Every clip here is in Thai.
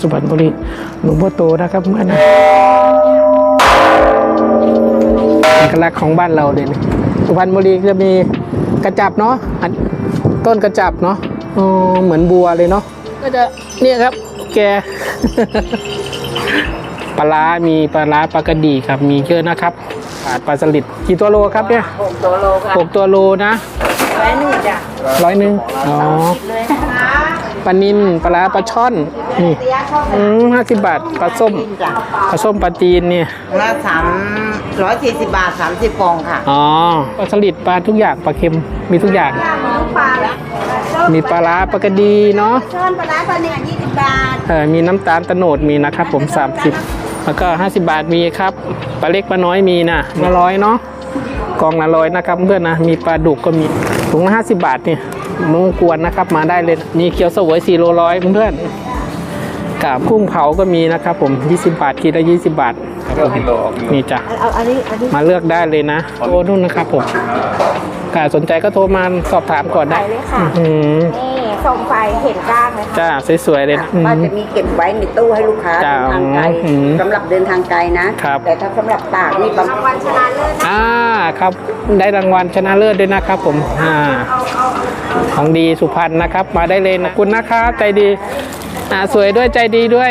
สุพรรณบุรีหลวงพ่อโตนะครับเมื่อนะเอกลักษณ์ของบ้านเราเลยนะสุพรรณบุรีจะมีกระจับเนาะอันต้นกระจับเนาะอ๋อเหมือนบัวเลยเนาะก็จะเนี่ยครับแกปลาร้ามีปลาร้าปลากระดีครับ มีเยอะนะครับขาดปลาสลิดกี่ตัวโลครับเนี่ยหกตัวโลค่ะหกตัวโลนะร้อยหนึ่งจ้ะร้อยหนึ่งอ๋อเลยนะคะ ปลานินปลาร้าปลาช่อนนี่เตี้ยเข้าไปอืมห้าสิบบาทปลาส้มจ้ะปลาส้มปลาจีนเนี่ยละสามร้อยสี่สิบบาทสามสิบฟองค่ะอ๋อปลาสลิดปลาทุกอย่างปลาเค็มมีทุกอย่างปลาแล้วมีปลาร้าปลากระดีเนาะช้อนปลาร้าตัวหนึ่งยี่สิบบาทเออมีน้ำตาลตะโนดมีนะครับ ผม30แล้วก็50บาทมีครับปลาเล็กปลาน้อยมีนะละร้อยเนาะกองละร้อยนะครับเพื่อนนะมีปลาดุกก็มีถุงละ50บาทเนี่ย มงกวนนะครับ มาได้เลยมีเคี้ยวเสวย4โลร้อยเพื่อนๆกับกุ้งเผาก็มีนะครับ ผม 20 บาทขีดละ20บาทครับผมนี่จ้ะเอาอันนี้อันนี้มาเลือกได้เลยนะโทรนู่นนะครับผมถ้าสนใจก็โทรมาสอบถามก่อนได้ไปเลยค่ะ อื้อหือนี่ส่งไฟเห็นก้างเลยค่ะจ้าสวยๆเลยนะอื้อป้าหือจะมีเก็บไว้ในตู้ให้ลูกค้าจ้ะเดินทางไกลอืมสำหรับเดินทางไกลนะ ครับ แต่ถ้าสำหรับตากนี่ประมาณวันชนะเลิศนะอ่าครับ ได้รางวัลชนะเลิศด้วยนะครับผมอ่าของดีสุพรรณนะครับ มาได้เลยนะขอบคุณนะครับใจดี อ่าสวยด้วยใจดีด้วย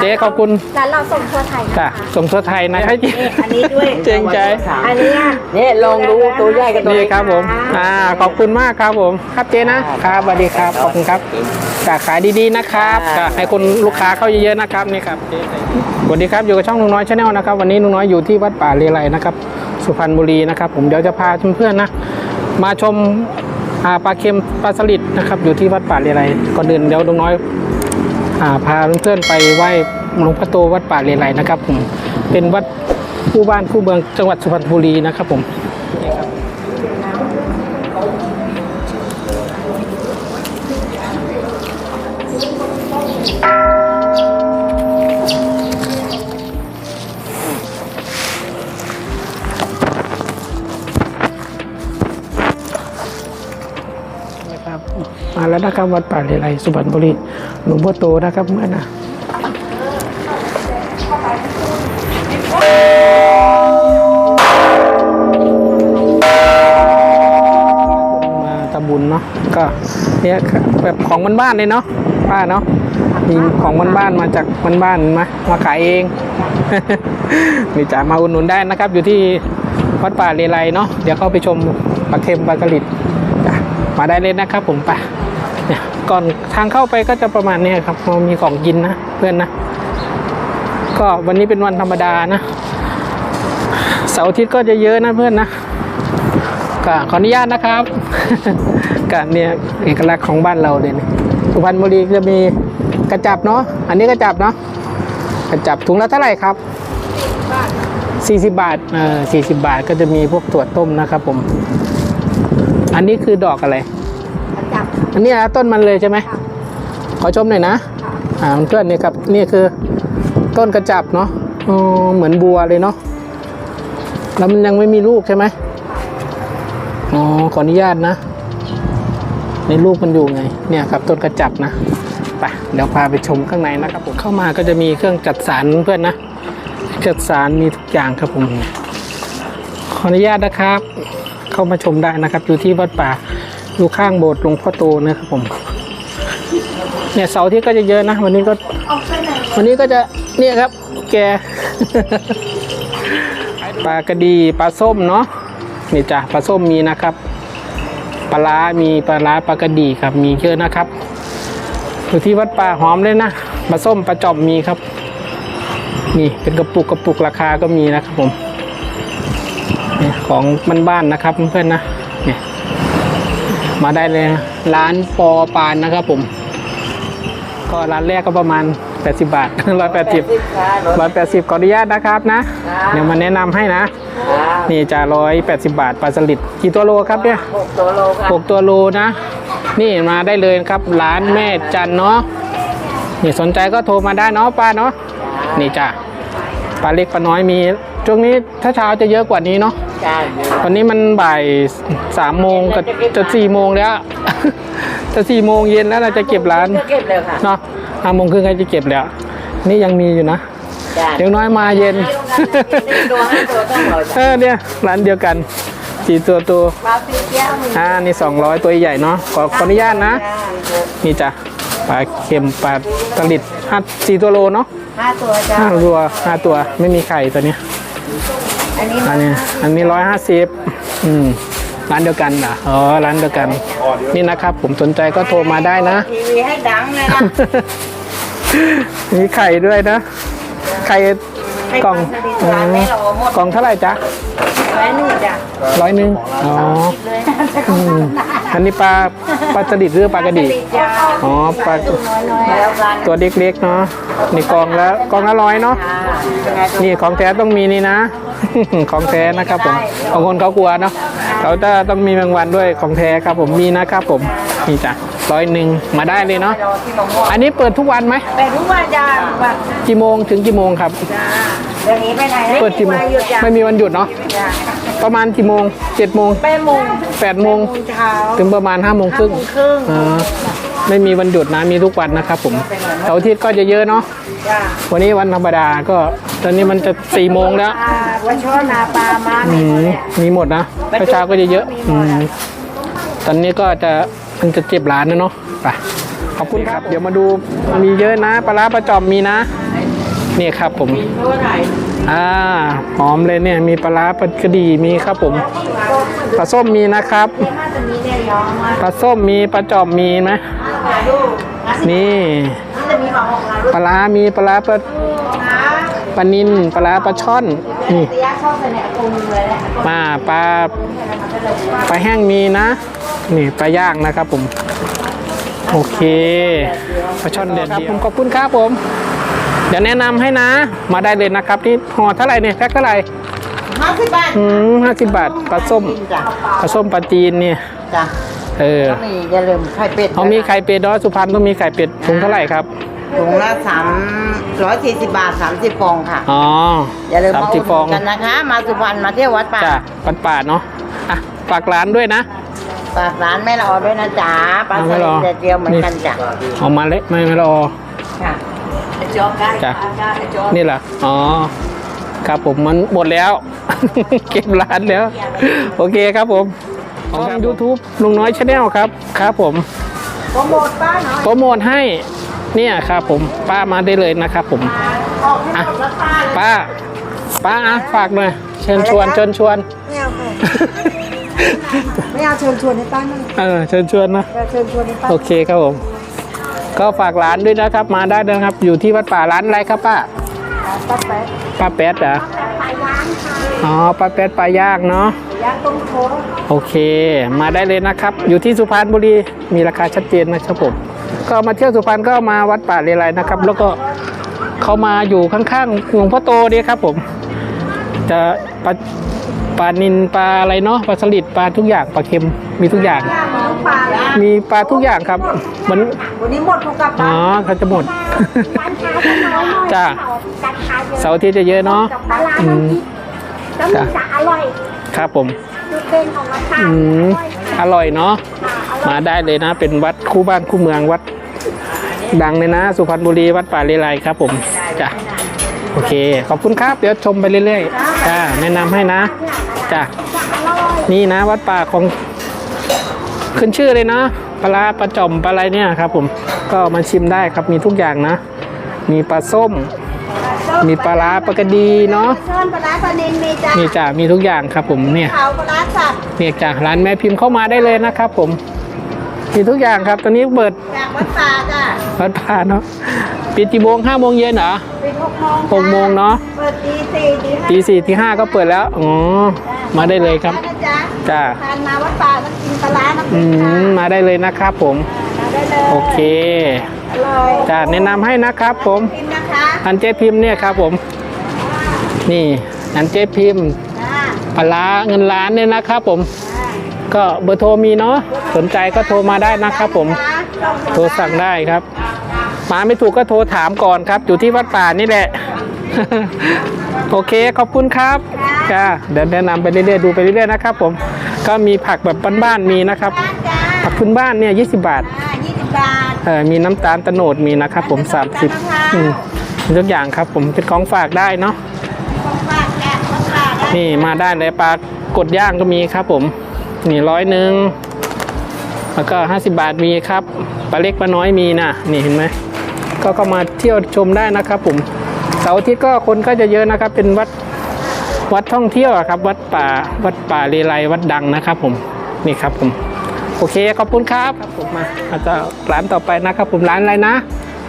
เจ๊ขอบคุณร้านเราส่งทั่วไทยนะจ้ะคะสมทบไทยนะครับอันนี้ด้วย เจงใจ อันเนี้ย เนี่ยลองดูตัวใหญ่กับตัวนี่เล็ก ครับผมอ่าขอบคุณมากครับผม ครับเจ๊นะครับสวัสดีครับขอบคุณครับจ้ะขายดีๆนะครับจ้ะให้คนลูกค้าเข้าเยอะๆนะครับนี่ครับเจ๊ใจดีสวัสดีครับอยู่กับช่องลุงน้อยชาแนลนะครับวันนี้ลุงน้อยอยู่ที่วัดป่าเรไรนะครับ สุพรรณบุรีนะครับผมเดี๋ยวจะพาเพื่อนๆนะ มาชมอ่าปลาเค็มปลาสลิดนะครับอยู่ที่วัดป่าเรไรก่อนอื่นเดี๋ยวลุงน้อยอ่า พาเพื่อนๆไปไหว้หลวงพ่อโตวัดป่าเรไรนะครับผมเป็นวัดคู่บ้านคู่เมืองจังหวัดสุพรรณบุรีนะครับผม แล้วนะครับวัดป่าเลไลสุพรรณบุรีหลวงพ่อโตนะครับเมื่อนะมาตะบุญเนาะก็เนี่ยแบบของบ้านๆเลยเนาะป้าเนาะมีของบ้านๆมาจากบ้านๆมามาขายเองนี่จะมาอุดหนุนได้นะครับ อยู่ที่วัดป่าเลไลเนาะเดี๋ยวเข้าไปชมปลาเค็มปลากระลิดมาได้เลยนะครับผมไปเนี่ย ก่อนทางเข้าไปก็จะประมาณนี้ครับเรามีของกินนะเพื่อนนะ ก็วันนี้เป็นวันธรรมดานะเสาร์อาทิตย์ก็จะเยอะนะเพื่อนนะก็ขออนุญาตนะครับก็เนี่ยเอกลักษณ์ของบ้านเราเลยนะสุพรรณบุรีจะมีกระจับเนาะอันนี้กระจับเนาะกระจับถุงละเท่าไหร่ครับ40 บาทเออ40 บาทก็จะมีพวกถั่วต้มนะครับผม อันนี้คือดอกอะไร อันนี้นะต้นมันเลยใช่ไหมขอชมหน่อยนะอ่าเพื่อนๆนี่ครับนี่คือต้นกระจับเนาะอ๋อเหมือนบัวเลยเนาะแล้วมันยังไม่มีลูกใช่ไหมอ๋อขออนุญาตนะในลูกมันอยู่ไงเนี่ยครับต้นกระจับนะไปเดี๋ยวพาไปชมข้างในนะครับผมเข้ามาก็จะมีเครื่องจัดสารเพื่อนนะจัดสารมีทุกอย่างครับผมขออนุญาตนะครับ เข้ามาชมได้นะครับ อยู่ที่วัดป่า อยู่ข้างโบสถ์หลวงพ่อโตนะครับผม เนี่ยเสาร์อาที่ก็จะเยอะนะ วันนี้ก็ วันนี้ก็จะเนี่ยครับ แกปลากระดีปลาส้มเนาะนี่จ้ะปลาส้มมีนะครับปลาร้ามีปลาร้าปลากระดีครับ มีเยอะนะครับอยู่ที่วัดป่าหอมเลยนะปลาส้มปลาจอมมีครับ นี่เป็นกระปุกกระปุกราคาก็มีนะครับผมเนี่ยของบ้านๆนะครับเพื่อนๆนะเนี่ย มาได้เลยนะร้านปอปานนะครับผม ก็ร้านแรกก็ประมาณ 80 บาท 180 180ขออนุญาตนะครับนะ เดี๋ยวมาแนะนำให้นะ นี่จะ180 บาทปลาสลิดกี่ตัวโลครับเนี่ยหกตัวโลค่ะหกตัวโลนะ นี่มาได้เลยนะครับ ร้านแม่จันเนาะนี่สนใจก็โทรมาได้เนาะป้าเนาะนี่จ้ะปลาเล็กปลาน้อยมีช่วงนี้ถ้าเช้าจะเยอะกว่านี้เนาะ จ้าตอนนี้มันบ่ายสามโมงกับจะสี่โมงแล้ว จะสี่โมงเย็นแล้วเราจะเก็บร้านจะเก็บเลยค่ะเนาะห้าโมงครึ่งใครจะเก็บแล้ว นี่ยังมีอยู่นะจ้ะเดี๋ยวน้อยมาเย็นตัวให้ตัวต้องรอเออเนี่ยร้านเดียวกันสี่ตัวตัวปลาปีเกี้ยวมีอ่านี่สองร้อยตัวใหญ่เนาะขอขออนุญาตนะ นี่จ้ะปลาเค็มปลาตลิดห้าสี่ตัวโลเนาะห้าตัวจ้าห้าตัวห้าตัวไม่มีไข่ตัวเนี้ย อันนี้อันนี้อันนี้ร้อยห้าสิบอืมร้านเดียวกันเหรออ๋อร้านเดียวกัน นี่นะครับ ผมสนใจก็โทรมาได้นะ ทีวีให้ดังเลยนะมีไข่ด้วยนะ ไข่กล่องอืมกล่องเท่าไหร่จ๊ะร้อยหนึ่งจ้ะร้อยหนึ่งอ๋ออืมอันนี้ปลาปลาสลิดหรือปลากระดีจ้าอ๋อปลาแล้วกันตัวเล็กๆเนาะนี่กล่องแล้วกล่องละร้อยเนาะ นี่ของแท้ต้องมีนี่นะ ของแท้นะครับผมบางคนเขากลัวเนาะเขาจะต้องมีแมงวันด้วยของแท้ครับผมมีนะครับผมนี่จ้ะร้อยหนึ่งมาได้เลยเนาะรอที่มะม่วงอันนี้เปิดทุกวันไหมไปทุกวันจ้าว่ากี่โมงถึงกี่โมงครับจ้าเดี๋ยวนี้ไปไหนเปิดกี่โมงหยุดจ้าไม่มีวันหยุดเนาะจ้าประมาณกี่โมงเจ็ดโมงแปดโมงแปดโมงเช้าถึงประมาณห้าโมงครึ่งครึ่งอ๋อ ไม่มีวันหยุดนะมีทุกวันนะครับผมเสาร์อาทิตย์ก็จะเยอะเนาะจ้าวันนี้วันธรรมดาก็ตอนนี้มันจะสี่โมงแล้วปลาวันช่อนาปลามาอืมมีหมดนะเช้าๆก็จะเยอะอืมตอนนี้ก็จะมันจะเจ็บร้านนะเนาะไปขอบคุณครับ เดี๋ยวมาดูมีเยอะนะปลาร้าปลาจอมมีนะ นี่ครับผมอ่าหอมเลยเนี่ย มีปลาร้าปลากระดีมีครับผม ปลาส้มมีนะครับถ้าจะมีเนี่ยย้อมมาปลาส้มมีปลาจอมมีไหมนี่จะมีของของเราปลาร้ามีปลาร้าปลาปลานินปลาร้าปลาช่อนนี่ระยะชอบเป็นเนี่ยปูเลยแหละมาปลาปลาแห้งมีนะ นี่ปลาย่างนะครับผม โอเคปลาช่อนเด็ดเดียวผมขอบคุณครับผม เดี๋ยวแนะนำให้นะ มาได้เลยนะครับนี่ห่อเท่าไหร่เนี่ยแพ็คเท่าไหร่ ห้าสิบบาทอืมห้าสิบบาทปลาส้มจ้ะปลาส้มปลาจีนเนี่ยจ้ะเออก็มีอย่าลืมไข่เป็ดเขามีไข่เป็ดดอยสุพรรณต้องมีไข่เป็ดถุงเท่าไหร่ครับถุงละสามร้อยสี่สิบบาทสามสิบฟองค่ะอ๋ออย่าลืมสามมาสิอุบดฟหอนุงนกันนะคะ มาสุพรรณมาเที่ยววัดป่าจ้ะปันป่าดเนาะอะฝากร้านด้วยนะฝากร้านแม่ละออด้วยนะจ๊ะปลาสแม่ลิละอดแดดเดียวเหมือนกันจ้ะเออกมาเละไม่ไม่รอค่ะจอบได้จ้ะได้จอบนี่แหละอ๋อ ครับผมมันหมดแล้ว เก็บร้านแล้ว โอเคครับผมช่องยูทูบลุงน้อยชาแนลครับครับผมโปรโมทป้าหน่อยโปรโมทให้เนี่ยครับผมป้ามาได้เลยนะครับผมออกให้หมดราคาเลยป้า ป้าอะฝากหน่อยเชิญชวนเชิญชวนไม่เอาค่ะไม่เอาเชิญชวนให้ป้าหน่อยเออเชิญชวนนะเชิญชวนให้ป้าโอเคครับผม ก็ฝากร้านด้วยนะครับ มาได้นะครับ อยู่ที่วัดป่าร้านอะไรครับป้า ป้าแป๊ะป้าแป๊ดเหรอปลาย่างค่ะอ๋อป้าแป๊ดปลาย่างเนาะย่างต้มโค้โอเค มาได้เลยนะครับ อยู่ที่สุพรรณบุรีมีราคาชัดเจนนะครับผมก็มาเที่ยวสุพรรณก็มาวัดป่าเรไรนะครับ แล้วก็เขามาอยู่ข้างๆหลวงพ่อโตเนี่ยครับผม จะ ปลาปลานินปลาอะไรเนาะปลาสลิดปลาทุกอย่างปลาเค็มมีทุกอย่างย่างมีลูกปลาแล้วมีปลาทุกอย่างครับมันวันนี้หมดทุกกลับอ๋บ้าอนเขาจะหมด ร้านค้าจะน้อยหน่อยจ้าราคาเยอะเสาร์อาทิตย์จะเยอะเนาะปลาร้าอืมน้ำพริกน้ำพริกจะอร่อยครับผมจุดเด่นของราคาอืมอร่อยเนาะมาได้เลยนะ เป็นวัดคู่บ้านคู่เมืองวัด ดังเลยนะ สุพรรณบุรีวัดป่าเลไลครับผมจ้ะโอเค ขอบคุณครับ เดี๋ยวชมไปเรื่อยๆจ้าแนะนำให้นะ จ้ะนี่นะวัดป่าของขึ้นชื่อเลยนะปลาร้าปลาจ่อมปลาอะไรเนี่ยครับ ผมก็มาชิมได้ครับมีทุกอย่างนะ มีปลาส้ม มีปลาร้าปลากระดีเนาะเชิญปลาร้าปลาเนนเมจ้านี่จ้ะมีทุกอย่างครับ ผมเนี่ยเขาปลาร้าสับเนี่ยจ้ะร้านแม่พิมพ์เข้ามาได้เลยนะครับ ผม มีทุกอย่างครับ ตอนนี้เปิดจากวัดป่าจ้าวัดป่าเนาะปิดกี่โมงห้าโมงเย็นเหรอปิดหกโมงหกโมงเนาะเปิดตีสี่ตีห้าตีสี่ตีห้าก็เปิดแล้วอ๋อ มาได้เลยครับ นะจ๊ะจ้า ทานมาวัดป่าต้องกินปลาร้าน้ำพอืริกค่ะม มาได้เลยนะครับผม มาได้เลยโอเคอร่อยจ้าแนะนำให้นะครับผม กินนะคะอันเจ๊พิมพ์เนี่ยครับผม นี่ อันเจ๊พิมพ์จ้าปลาร้าเงินล้านเนี่ยนะครับผมก็เบอร์โทรมีเนาะ สนใจก็โทรมาได้นะครับผมโทรสั่งได้ครับ มาไม่ถูกก็โทรถามก่อนครับ อยู่ที่วัดป่านี่แหละ โอเค ขอบคุณครับ จ้า เดี๋ยวแนะนำไปเรื่อยๆดูไปเรื่อยๆนะครับผมก็มีผักแบบบ้านๆมีนะครับจ้าจ้าผักพื้นบ้านเนี่ย20บาทอ่ายี่สิบบาทเออมีน้ำตาลตะโนดมีนะครับ ผมสามสิบอืมมีทุกอย่างครับ ผมเป็นของฝากได้เนาะนี่มาได้เลยปลากดย่างก็มีครับ ผมนี่ร้อยหนึ่งแล้วก็ห้าสิบาทมีครับปลาเล็กปลาน้อยมีนะนี่เห็นไหมก็ก็มาเที่ยวชมได้นะครับ ผมเสาร์อาทิตย์ก็คนก็จะเยอะนะครับ เป็นวัด วัดท่องเที่ยวอะครับ วัดป่าวัดป่าเลไลวัดดังนะครับ ผมนี่ครับผม โอเคขอบคุณครับครับผมมาอาจจะร้านต่อไปนะครับ ผมร้านอะไรนะ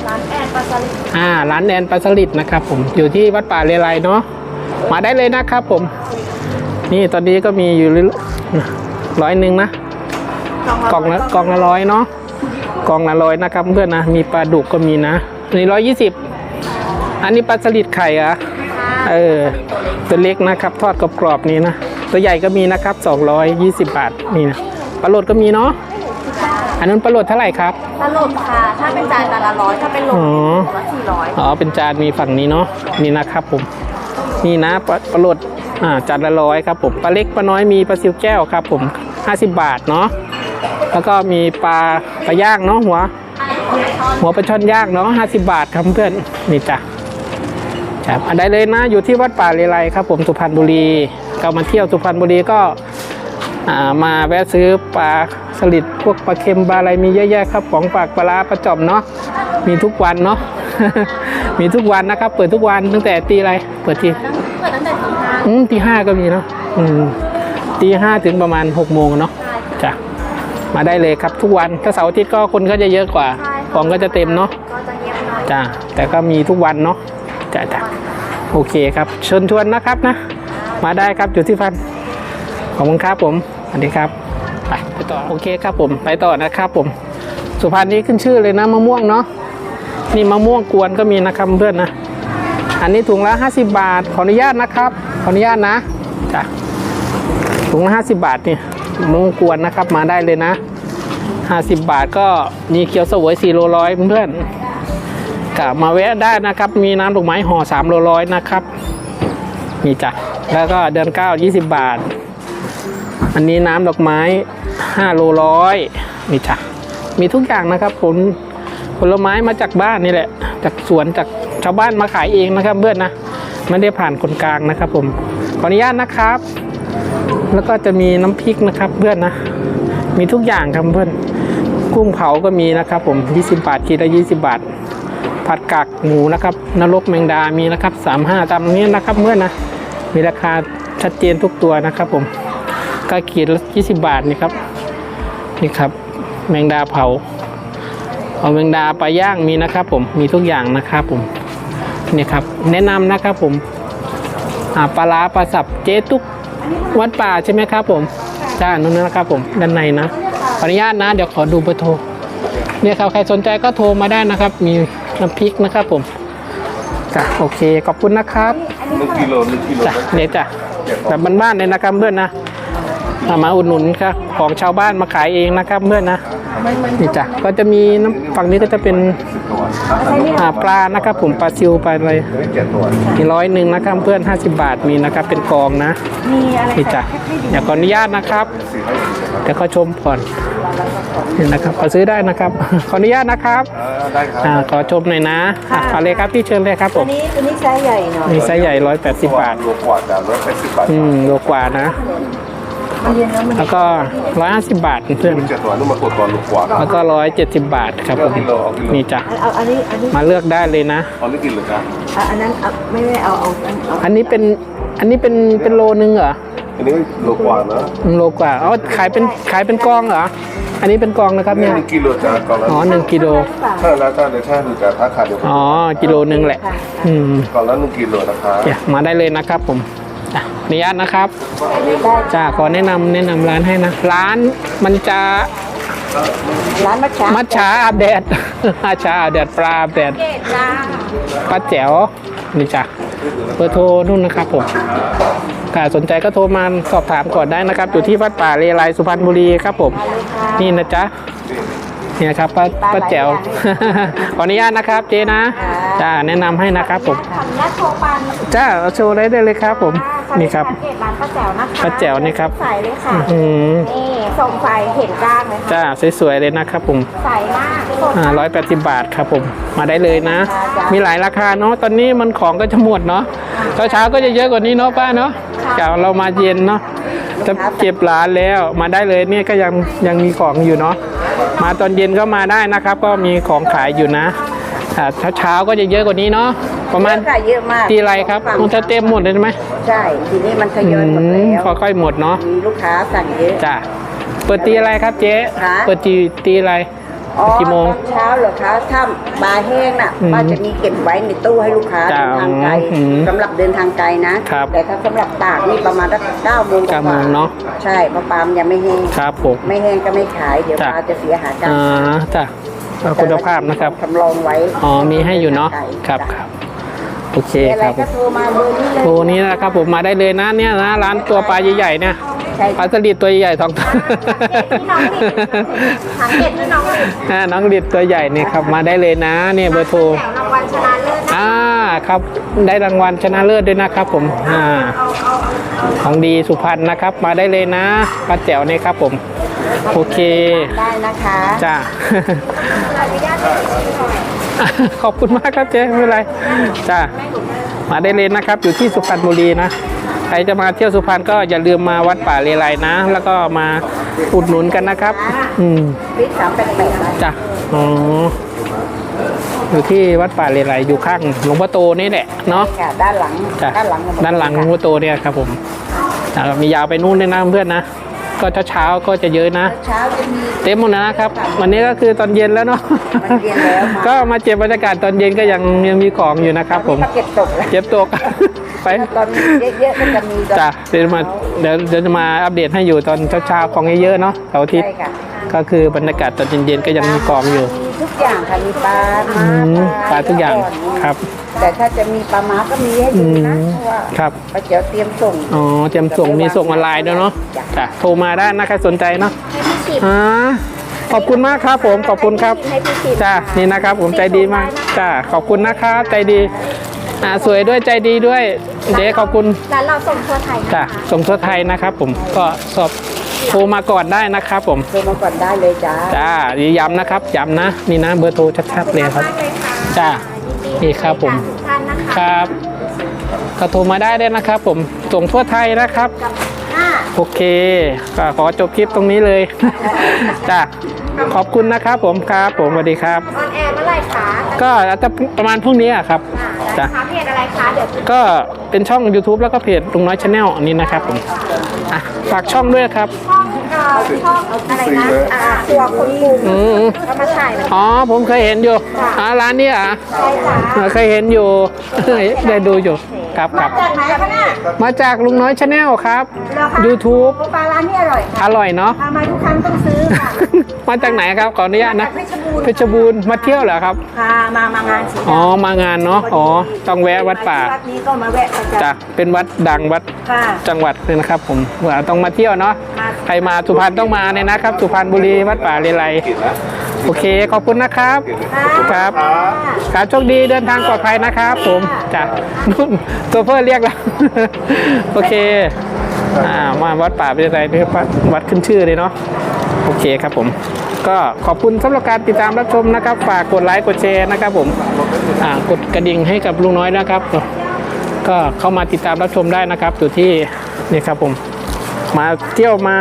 ร้านแอนปลาสลิดอ่า ร้านแอนปลาสลิดนะครับ ผมอยู่ที่วัดป่าเลไลเนาะมาได้เลยนะครับ ผม นี่ตอนนี้ก็มีอยู่ร้อยหนึ่งนะกล่องละกล่องละร้อยเนาะกล่องละร้อยนะครับเพื่อนนะมีปลาดุกก็มีนะอันนี่ร้อยยี่สิบอันนี้ปลาสลิดไข่อะ เออตัวเล็กนะครับ ทอดกรอบๆนี่นะ ตัวใหญ่ก็มีนะครับ 220 บาทนี่นะปลาโหลดก็มีเนาะอันนั้นปลาโหลดเท่าไหร่ครับปลาหลดค่ะ ถ้าเป็นจานจานละร้อยถ้าเป็นโหลอ๋อละสี่ร้อยอ๋อเป็นจานมีฝั่งนี้เนาะนี่นะครับผมนี่นะปลาปลาโหลดอ่าจานละร้อยครับผมปลาเล็กปลาน้อยมีปลาซิวแก้วครับ ผม50 บาทเนาะแล้วก็มีปลาปลาย่างเนาะหัวหัวปลาช่อนย่างเนาะ50 บาทครับเพื่อนนี่จ้ะ ครับอันใดเลยนะอยู่ที่วัดป่าเลไลครับ ผมสุพรรณบุรีก็มาเที่ยวสุพรรณบุรีก็อ่ามาแวะซื้อปลาสลิดพวกปลาเค็มปลาอะไรมีเยอะแยะครับของฝากปลาร้าปลาจอมเนาะมีทุกวันเนาะมีทุกวันนะครับ เปิดทุกวันตั้งแต่ตีอะไรเปิดทีเปิดตั้งแต่ตีห้าอืมตีห้าก็มีเนาะอืมตีห้าถึงประมาณหกโมงเนาะจ้ะมาได้เลยครับทุกวันถ้าเสาร์อาทิตย์ก็คนก็จะเยอะกว่า ของก็จะเต็มเนาะก็จะเงียบหน่อยจ้ะแต่ก็มีทุกวันเนาะ จ้ะจ้ะโอเคครับเชิญชวนนะครับนะ มาได้ครับอยู่ที่ฟันขอบคุณครับผมสวัสดีครับไปไปต่อโอเคครับผมไปต่อนะครับผม สุพรรณนี้ขึ้นชื่อเลยนะมะม่วงเนาะนี่มะม่วงกวนก็มีนะครับเพื่อนนะอันนี้ถุงละ 50 บาท ขออนุญาตนะครับ ขออนุญาตนะจ้ะถุงละ50 บาทนี่มะม่วงกวนนะครับมาได้เลยนะ 50 บาทก็มีเกี๊ยวสวย4โลร้อยเพื่อน กลับมาแวะได้นะครับ มีน้ำดอกไม้ห่อ3โลร้อยนะครับ นี่จ้ะ แล้วก็เดือน9 20บาท อันนี้น้ำดอกไม้5โลร้อยนี่จ้ะ มีทุกอย่างนะครับผลผลไม้มาจากบ้านนี่แหละ จากสวนจากชาวบ้านมาขายเองนะครับเพื่อนนะไม่ได้ผ่านคนกลางนะครับ ผมขออนุญาตนะครับ แล้วก็จะมีน้ำพริกนะครับเพื่อนนะ มีทุกอย่างครับเพื่อน กุ้งเผาก็มีนะครับ ผม 20 บาทขีดละ20 บาท ผัดกากหมูนะครับนรกแมงดามีนะครับ35ตามนี้นะครับเพื่อนะมีราคาชัดเจนทุกตัวนะครับ ผมก็ขีดละ20บาทนี่ครับนี่ครับ แมงดาเผาเอาแมงดาปลาย่างมีนะครับ ผมมีทุกอย่างนะครับผมนี่ครับ แนะนำนะครับผมปลาร้าปลาสับเจ๊ตุ๊กวัดป่าใช่ไหมครับ ผมจ้านั่นนะครับ ผมด้านในนะขออนุญาตนะ เดี๋ยวขอดูเบอร์โทรเนี่ยครับใครสนใจก็โทรมาได้นะครับ มี น้ำพริกนะครับผมจ้ะโอเคขอบคุณนะครับหนึ่งกิโลหนึ่งกิโลจ้ะเนี่ยจ้ะแบบบ้านๆเลยนะครับเพื่อนนะเอามาอุดหนุนครับของชาวบ้านมาขายเองนะครับเพื่อนนะนี่จ้ะก็จะมีน้ำฝั่งนี้ก็จะเป็นตัวอ่าปลานะครับผมปลาซิวปลาอะไรเฮ้ยเจ็ดตัวมีร้อยหนึ่งนะครับเพื่อน50 บาทมีนะครับเป็นกองนะมีอะไรนี่จ้ะเดี๋ยวขออนุญาตนะครับสี่ร้อยสี่สิบครับเดี๋ยวก็ชมก่อน นี่นะครับขอซื้อได้นะครับขออนุญาตนะครับอ่าได้ครับอ่าขอชมหน่อยนะอะเอาเลยครับพี่เชิญเลยครับผตัวมนี้ตัวนี้ไซส์ใหญ่หน่อยมีไซส์ใหญ่180บาทรวมกว่าจากร้อยแปดสิบบาทอืมโลกว่านะมันเย็นแล้วมันแล้วก็150บาทเพื่อนมันเจ็ดตัวนุ่มมาตัวตัวลูกกว่าแล้วก็170บาทครับผมนี่จ้ะเอาอันนี้อันนี้มาเลือกได้เลยนะเอาไม่กินเลยครับอะอันนั้นเอาไม่ไม่เอาเอาเอาอันนี้เป็นอันนี้เป็นเป็นโลนึงเหรออันนี้โลกว่านะหนึ่งโลกว่าอ๋อขายเป็นขายเป็นกองเหรอ อันนี้เป็นกองนะครับนี่เนี่ยหนึ่งกิโลจากก่อนละอ๋อหนึ่งกิโล ถ้าแล้วถ้าเดี๋ยวถ้าดูจากถ้าขาดเดี๋ยวอ๋อ กิโลนึงแหละ อืมก่อนละหนึ่งกิโลนะครับเดี๋ยวมาได้เลยนะครับผมจ้ะอนุญาตนะครับได้จ้าขอแนะนำแนะนำร้านให้นะ ร้านมันจะร้านมัชชามัดฉาอาบแดด อาชาอาบแดดปลาอาบแดด เกตจ้าป้าแจ๋วนี่จ้ะเบอร์โทรนู่นนะครับผมถ้า สนใจก็โทรมาสอบถามก่อนได้นะครับ อยู่ที่วัดป่าเลไลสุพรรณบุรีครับผม นี่นะจ๊ะเนี่ยครับป้าป้าแจ๋วขออนุญาตนะครับเจนะจ้าแนะนำให้นะครับผมขออนุญาตโทรปันจ้าเอาโชว์ได้เลยครับผมนี่ครับเกตร้านป้าแจ๋วนะคะป้าแจ๋วนี่ครับใส่เลยค่ะอืมนี่ส่งใส่เห็นก้างเลยค่ะจ้าสวยๆเลยนะครับผมใส่มากอ่า ร้อยแปดสิบบาทครับผมมาได้เลยนะ มีหลายราคาเนาะตอนนี้มันของก็จะหมดเนาะเช้าเช้าๆก็จะเยอะกว่านี้เนาะป้าเนาะจากเรามาเย็นเนาะจะเก็บร้านแล้วมาได้เลยเนี่ยก็ยังยังมีของอยู่เนาะมาตอนเย็นก็มาได้นะครับ ก็มีของขายอยู่นะอ่าเช้าเช้าๆก็จะเยอะกว่านี้เนาะประมาณเยอะค่ะเยอะมากตีไรครับมันจะเต็มหมดเลยใช่ไหมใช่ทีนี้มันทอืยอยหมดมแล้วค่อยๆหมดเนาะมีลูกค้าสั่งเยอะจ้ะเปิดตีอะไรครับเจ๊คะเปิดตีตีอะไรอ๋อ กี่โมงตอนเช้าเหรอคะถ้าบาร์แห้งน่ะอืมป้าจะมีเก็บไว้ในตู้ให้ลูกค้าจ้ะเดินทางไกลอืมสำหรับเดินทางไกลนะ ครับแต่ถ้าสำหรับตากนี่ประมาณสักเก้าโมงกเก้าโมว่างเนอะ ใช่เพราะปาล์มยังไม่แห้งครับผม ไม่แห้งก็ไม่ขายเดี๋ยวจ้ะ ปลาจะเสียหายกันอ่าจ้ะเอาคุณภาพนะครับ สำรองไว้อ๋อมีให้อยู่เนาะใช่ครับจ้ะครับโอเคมีอะไรครับผก็มโทรมาเบอร์นี้เลย โทรนี้นะครับผมมาได้เลยนะเนี่ยนะร้านตัวปลาใหญ่ๆเนี่ย ใช่ปลาสลิดตัวใหญ่ๆสองตัวหางเด็ดที่น้องหลินอ่าน้องลิดตัวใหญ่เนี่ยครับมาได้เลยนะเนี่ยเบอร์โทรแถวรางวัลชนะเลิศนะอ่าครับได้รางวัลชนะเลิศด้วยนะครับผมอ่าของดีสุพรรณนะครับ มาได้เลยนะป้าแจ๋วเนี่ยครับผมโอเคได้นะคะจ้าขออนุญาตไปชิมหน่อยขอบคุณมากครับเจ๊ไม่เป็นไรจ้ามาได้เลยนะครับ อยู่ที่สุพรรณบุรีนะ ใครจะมาเที่ยวสุพรรณก็อย่าลืมมาวัดป่าเลไลนะ แล้วก็มาอุดหนุนกันนะครับ อืมพริกสามแปดแปดนะจ้ะอ๋ออยู่ที่วัดป่าเลไลอยู่ข้างหลวงพ่อโตนี่แหละเนาะค่ะด้านหลังจ้ะด้านหลังด้านหลังหลวงพ่อโตเนี่ยครับผมอ่ามียาวไปนู่นด้วยนะเพื่อนนะ ก็เช้าๆก็จะเยอะนะ เช้าจะมีเต็มหมดแล้วนะครับ วันนี้ก็คือตอนเย็นแล้วเนาะมันเย็นแล้วมาก็มาเจ็บบรรยากาศตอนเย็นก็ยังยังมีของอยู่นะครับผมมาเก็บตกแล้วเจ็บตกไปตอนเยอะๆก็จะมีตอนจ้ะเดี๋ยวมาเดี๋ยวเดี๋ยวจะมาอัปเดตให้อยู่ตอนเช้าๆของเยอะๆเนาะเสาร์อาทิตย์ใช่ค่ะก็คือบรรยากาศตอนเย็นๆก็ยังมีกองอยู่มีทุกอย่างค่ะมีปลาอืม้ามปลาทุกอย่างครับ แต่ถ้าจะมีปลาม้าก็มีให้อืดูมนะเพราะว่าครับป้าเจียวเตรียมส่งอ๋อเตรียมส่งมีส่งออนไลน์ด้วยเนาะจ้ะโทรมาได้นะใครสนใจเนาะให้พี่ชิมอ่าขอบคุณมากครับผมขอบคุณครับ ให้พี่ชิมจ้านี่นะครับผมใจดีมากจ้าขอบคุณนะครับใจดีอ่าสวยด้วยใจดีด้วยเจ๊ขอบคุณร้านเราส่งทั่วไทยนะจ้าคะส่งทั่วไทยนะครับ ผมก็สอบโทรมาก่อนได้นะครับผมโทรมาก่อนได้เลยจ้า จ้าย้ำนะครับย้ำนะนี่นะเบอร์โทรชัดๆเลยครับ มากเลยค่ะจ้า นี่ครับผมทุกท่านนะคะครับก็โทรมาได้เลยนะครับ ผมส่งทั่วไทยนะครับห้าโอเคก็ขอจบคลิปตรงนี้เลยจ้าขอบคุณนะครับ ผมครับผมสวัสดีครับออนแอร์เมื่อไหร่คะก็อาจจะประมาณพรุ่งนี้อะครับจ้ะจ้ะเพจอะไรคะเดี๋ยวก็เป็นช่อง YouTube แล้วก็เพจลุงน้อยชาแนลอันนี้นะครับผมอะฝากช่องด้วยครับ ช่องเอ่อช่องอะไรนะอ่าครัวคนกรุงอืมก็มาถ่ายนะ อ๋อผมเคยเห็นอยู่อ่าร้านนี้อะใช่จ้ะเออเคยเห็นอยู่ ได้ดูอยู่ ครับครับ จากไหนคะเนี่ยมาจากลุงน้อยชาแนลครับ เหรอคะ YouTube ปลาร้านนี้อร่อยอค่ะร่อยเนาะ พามาทุกครั้งต้องซื้อค่ะ มาจากไหนครับขออนุญาตนะมาจากเพชรบูรณ์เพชรบูรณ์มาเที่ยวเหรอครับ พามามางานสีอ๋อมางานเนาะอ๋อต้องแวะวัดป่าวัดนี้ก็มาแวะประจจ้ะเป็นวัดดังวัดำค่ะ จังหวัดเลยนะครับผมว่าต้องมาเที่ยวเนาะมาใครมาสุพรรณต้องมาเนี่ยนะครับ สุพรรณบุรีวัดป่าเลไล โอเคขอบคุณนะครับ ครับครับโชคดีเดินทางปลอดภัยนะครับ ผมจ้ะนุ่นโซเฟอร์เรียกแล้ว โอเคอ่ามาวัดป่าเลไลนี่วัดวัดขึ้นชื่อเลยเนาะโอเคครับผม ก็ขอบคุณสำหรับการติดตามรับชมนะครับ ฝากกดไลค์กดแชร์นะครับผมอ่ากดกระดิ่งให้กับลุงน้อยนะครับ ก็เข้ามาติดตามรับชมได้นะครับอยู่ที่นี่ครับผม มาเที่ยวมา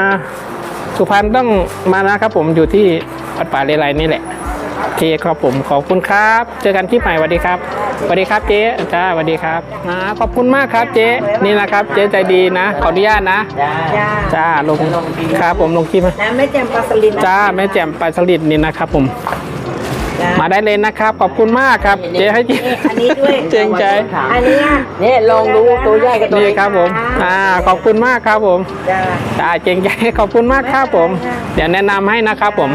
สุพรรณต้องมานะครับผมอยู่ที่ วัดป่าเลไลนี่แหละโอเคครับผมขอบคุณครับ เจอกันที่ใหม่สวัสดีครับสวัสดีครับเจ๊จ้าสวัสดีครับอ่าขอบคุณมากครับเจ๊นี่นะครับ เจ๊ใจดีนะ ขออนุญาตนะ จ้าจ้าลงครับผมลงคลิปไหมน้ำไม่แจ่มปลาสลิดนะจ้าแม่แจ่มปลาสลิดนี่นะครับผม จ้ามาได้เลยนะครับ ขอบคุณมากครับ เจ๊ให้เจ๊อันนี้ด้วยเจงใจอันนี้นี่ลองดูตัวใหญ่กับตัวนี่เล็กครับผม อ่า ขอบคุณมากครับผมจ้าจ้าเจงใจขอบคุณมากครับผม เดี๋ยวแนะนำให้นะครับผม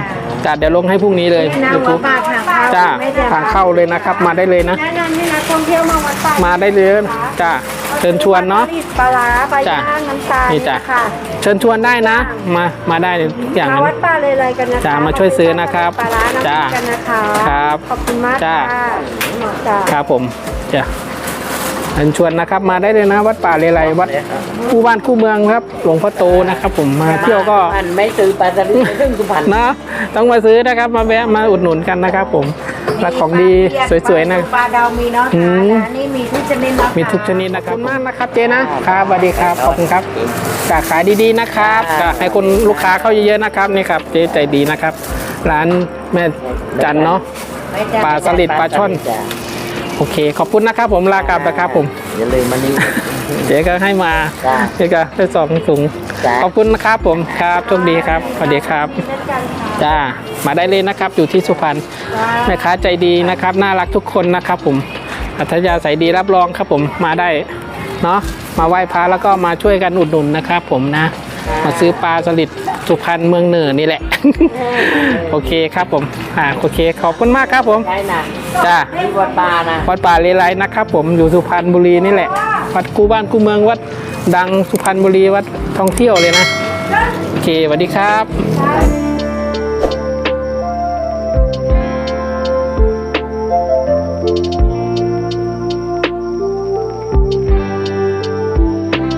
จ้าเดี๋ยวลงให้พรุ่งนี้เลยน้ำวัด YouTube ป่าทางเข้า จ้าไม่แจ่มทางเข้าเลยนะครับ มาได้เลยนะ แนะนำให้นักท่องเที่ยวมาวัดป่ามาได้เลยจ้าเชิญชวนเนาะปลาร้าปลาจ้ะย่างน้ำตาลนี่จ้ะค่ะเชิญชวนได้นะ มามาได้ทุกอย่างมาเลยวัดป่าเลยเลยกันนะคะจ้ะมาช่วยซื้อนะครับปลาร้าน้ำพริจ้ะกกันนะคะครับขอบคุณมากจ้ะค่ะจ้ะครับผมจ้า เชิญชวนนะครับมาได้เลยนะ วัดป่าเลไลวัดคู่บ้านคู่เมืองครับหลวงพ่อโตนะครับ ผมมาเที่ยวก็มันไม่ซื้อปลาสลิดไม่ถึงสุพรรณนะต้องมาซื้อนะครับ มาแวะมาอุดหนุนกันนะครับ ผมและของดีสวยๆนะปลาดาวมีเนาะอืมอันนี้มีทุกชนิดเนาะมีทุกชนิดนะครับขอบคุณมากนะครับเจนะครับสวัสดีครับขอบคุณครับจะขายดีๆนะครับจะให้คนลูกค้าเข้าเยอะๆนะครับนี่ครับเจ๊ใจดีนะครับ ร้านแม่จันเนาะปลาสลิดปลาช่อนจ้ะ โอเค ขอบคุณนะครับผมลากลับนะครับผมอย่าลืมมันนี่เจ๊ก็ให้มาจ้ะเจ๊ก็ได้สองถุงจ้ะ ขอบคุณนะครับผมครับโชคดีครับสวัสดีครับจ้ามาได้เลยนะครับ อยู่ที่สุพรรณแม่ค้าใจดีนะครับ น่ารักทุกคนนะครับ ผมอัธยาศัยดีรับรองครับผมมาได้เนาะมาไหว้พระแล้วก็มาช่วยกันอุดหนุนนะครับ ผมนะ มาซื้อปลาสลิดสุพรรณเมืองเหนือนี่แหละ โอเคครับผมอ่าโอเคขอบคุณมากครับผมใช่นะจ้าที่วัดปลานะวัดป่าเลไลนะครับ ผมอยู่สุพรรณบุรีนี่แหละ วัดกูบ้านกูเมืองวัดดังสุพรรณบุรีวัดท่องเที่ยวเลยนะโอเคสวัสดีครับใช่